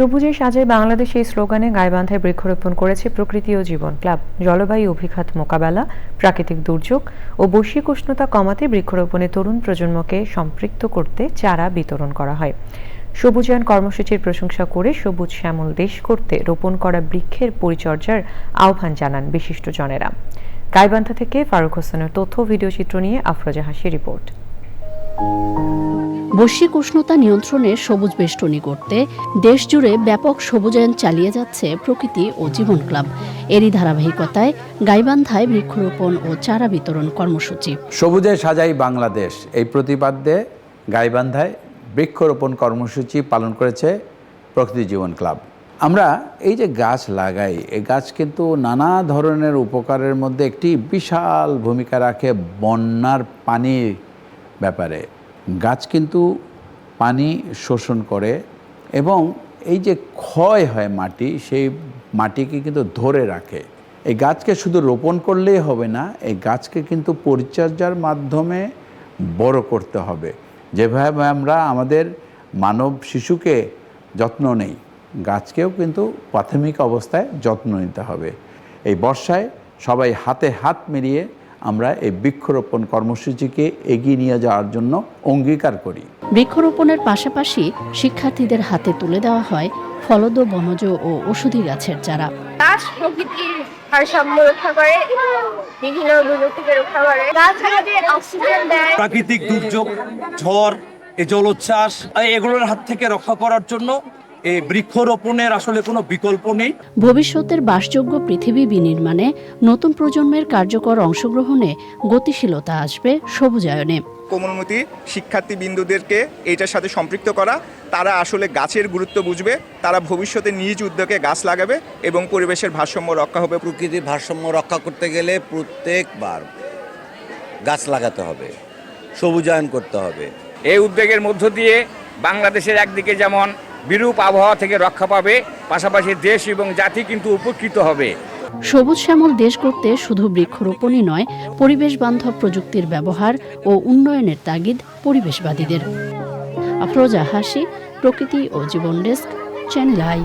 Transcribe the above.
সবুজে সাজায় বাংলাদেশ এই স্লোগানে গাইবান্ধায় বৃক্ষরোপণ করেছে প্রকৃতি ও জীবন ক্লাব। জলবায়ু অভিঘাত মোকাবেলা, প্রাকৃতিক দুর্যোগ ও বৈশ্বিক উষ্ণতা কমাতে বৃক্ষরোপণে তরুণ প্রজন্মকে সম্পৃক্ত করতে চারা বিতরণ করা হয়। সবুজায়ন কর্মসূচির প্রশংসা করে সবুজ শ্যামল দেশ করতে রোপণ করা বৃক্ষের পরিচর্যার আহ্বান জানান বিশিষ্টজনেরা। গাইবান্ধা থেকে ফারুক হোসেনের তথ্য, ভিডিও চিত্র নিয়ে আফরোজা হাসি রিপোর্ট। বৈশ্বিক উষ্ণতা নিয়ন্ত্রণে সবুজ বেষ্টনী করতে দেশজুড়ে ব্যাপক সবুজায়ন চালিয়ে যাচ্ছে প্রকৃতি ও জীবন ক্লাব। এরই ধারাবাহিকতায় গাইবান্ধায় বৃক্ষরোপণ ও চারা বিতরণ কর্মসূচি। সবুজে সাজাই বাংলাদেশ। এই প্রতিপাদ্যে গাইবান্ধায় বৃক্ষরোপণ কর্মসূচি পালন করেছে প্রকৃতি জীবন ক্লাব। আমরা এই যে গাছ লাগাই, এই গাছ কিন্তু নানা ধরনের উপকারের মধ্যে একটি বিশাল ভূমিকা রাখে বন্যার পানির ব্যাপারে। গাছ কিন্তু পানি শোষণ করে এবং এই যে ক্ষয় হয় মাটি, সেই মাটিকে কিন্তু ধরে রাখে। এই গাছকে শুধু রোপণ করলেই হবে না, এই গাছকে কিন্তু পরিচর্যার মাধ্যমে বড় করতে হবে। যেভাবে আমরা আমাদের মানব শিশুকে যত্ন নেই, গাছকেও কিন্তু প্রাথমিক অবস্থায় যত্ন নিতে হবে। এই বর্ষায় সবাই হাতে হাত মিলিয়ে আমরা এই বৃক্ষরোপণ কর্মসূচিকে এগিয়ে নিয়ে যাওয়ার জন্য অঙ্গীকার করি। বৃক্ষরোপণের পাশাপাশি শিক্ষার্থীদের হাতে তুলে দেওয়া হয় ফলদ বনজ ও ওষুধি গাছের চারা। গাছ প্রকৃতির ভারসাম্য রক্ষা করে বিভিন্ন দুর্যোগ থেকে রক্ষা করে। গাছ আমাদের অক্সিজেন দেয়। প্রাকৃতিক দুর্যোগ ঝড় এই জলোচ্ছ্বাস এগুলোর হাত থেকে রক্ষা করার জন্য এই বৃক্ষরোপণের আসলে কোনো বিকল্প নেই। ভবিষ্যতের বাসযোগ্য পৃথিবী বিনির্মাণে নতুন প্রজন্মের কার্যকর অংশগ্রহণে গতিশীলতা আসবে সবুজায়নে। কোমলমতি শিক্ষার্থী বিন্দুদেরকে এটার সাথে সম্পৃক্ত করা তারা আসলে গাছের গুরুত্ব বুঝবে তারা ভবিষ্যতে নিজ উদ্যোগে গাছ লাগাবে এবং পরিবেশের ভারসাম্য রক্ষা হবে। প্রকৃতির ভারসাম্য রক্ষা করতে গেলে প্রত্যেকবার গাছ লাগাতে হবে সবুজায়ন করতে হবে। এই উদ্যোগের মধ্য দিয়ে বাংলাদেশের একদিকে যেমন বিরূপ আবহাওয়া থেকে রক্ষা পাবে, পাশাপাশি দেশ এবং জাতি কিন্তু উপকৃত হবে। সবুজ শ্যামল দেশ করতে শুধু বৃক্ষরোপণই নয়, পরিবেশ বান্ধব প্রযুক্তির ব্যবহার ও উন্নয়নের তাগিদ পরিবেশবাদীদের। আফরোজা হাসি, প্রকৃতি ও জীবন ডেস্ক চ্যানেল আই